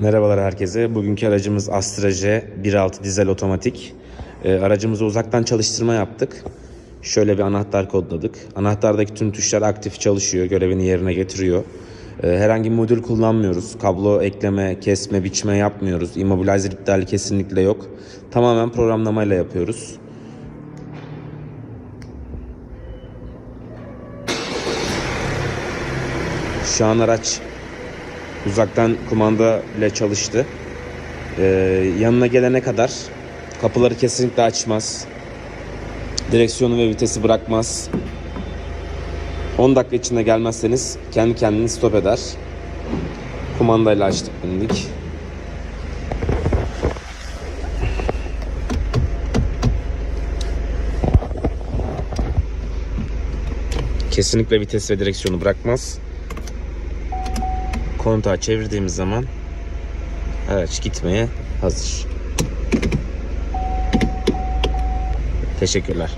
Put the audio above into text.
Merhabalar herkese. Bugünkü aracımız Astra J 1.6 dizel otomatik. Ee, aracımızı uzaktan çalıştırma yaptık. Şöyle bir anahtar kodladık. Anahtardaki tüm tuşlar aktif çalışıyor, görevini yerine getiriyor. Ee, herhangi bir modül kullanmıyoruz. Kablo ekleme, kesme, biçme yapmıyoruz. Immobilizer iptali kesinlikle yok. Tamamen programlamayla yapıyoruz. Şu an araç uzaktan kumanda ile çalıştı. Ee, yanına gelene kadar kapıları kesinlikle açmaz. Direksiyonu ve vitesi bırakmaz. 10 dakika içinde gelmezseniz kendi kendini stop eder. Kumandayla açtık bindik. Kesinlikle vites ve direksiyonu bırakmaz. Kontağı çevirdiğimiz zaman araç gitmeye hazır. Teşekkürler.